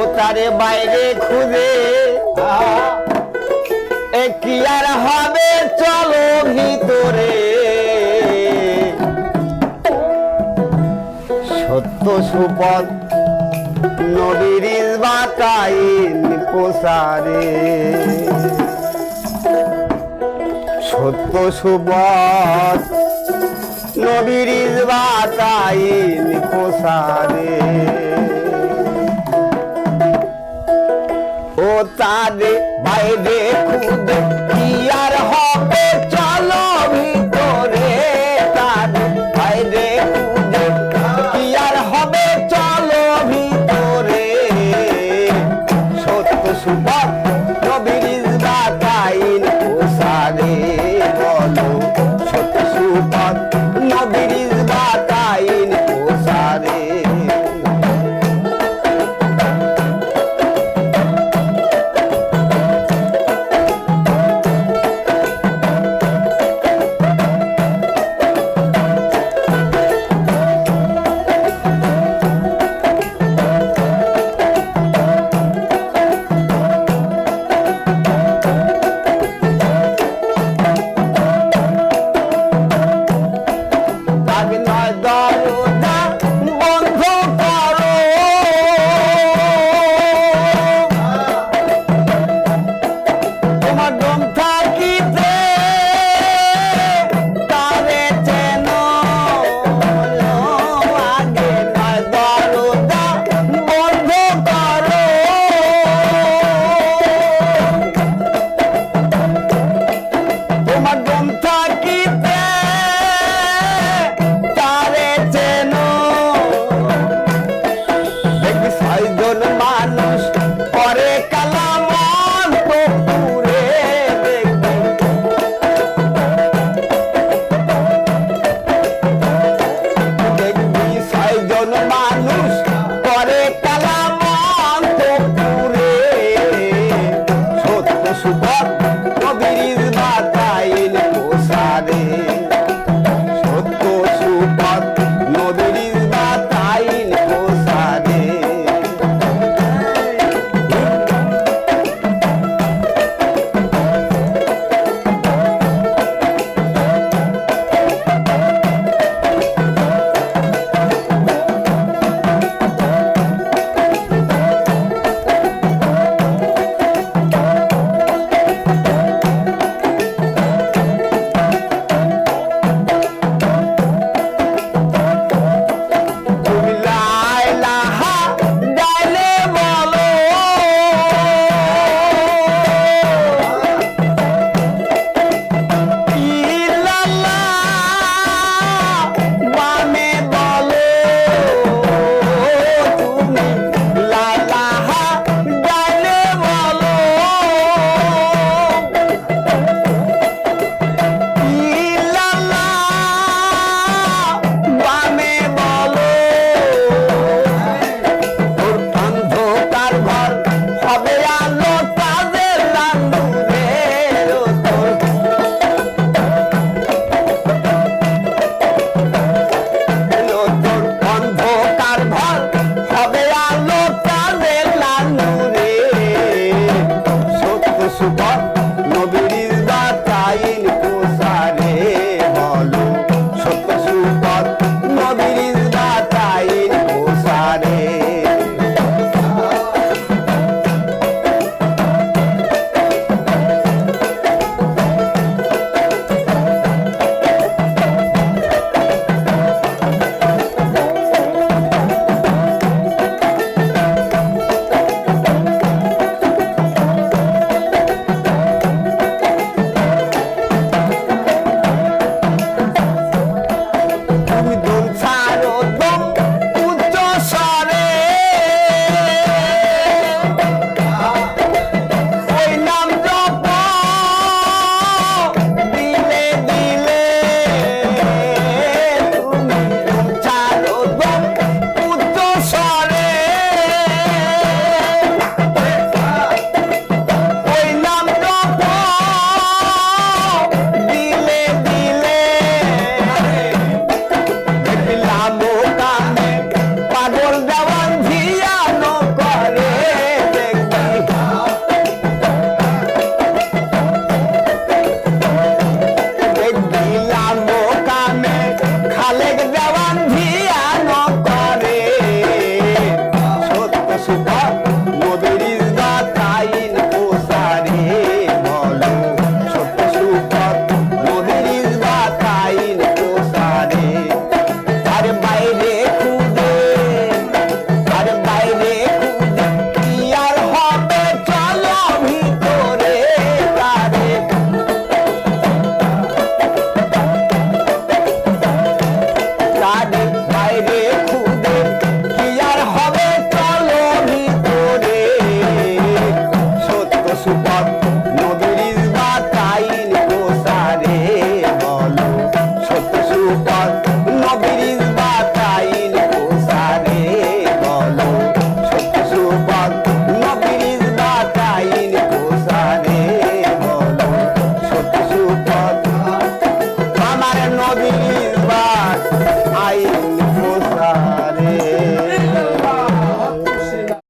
ও তারে বাইরে খুঁজে। কি আর হবে? চলো ভিতরে। সত্য সুপথ নবীর বাতাইন প্রসারে। সত্য সুপথ নবীর প্রসারে ও তারে বাইরে খুদে, কি আর হবে? চলো ভিতরে তারে বাইরে খুদে, কি আর হবে? চলো ভিতরে। সত্য সুপথ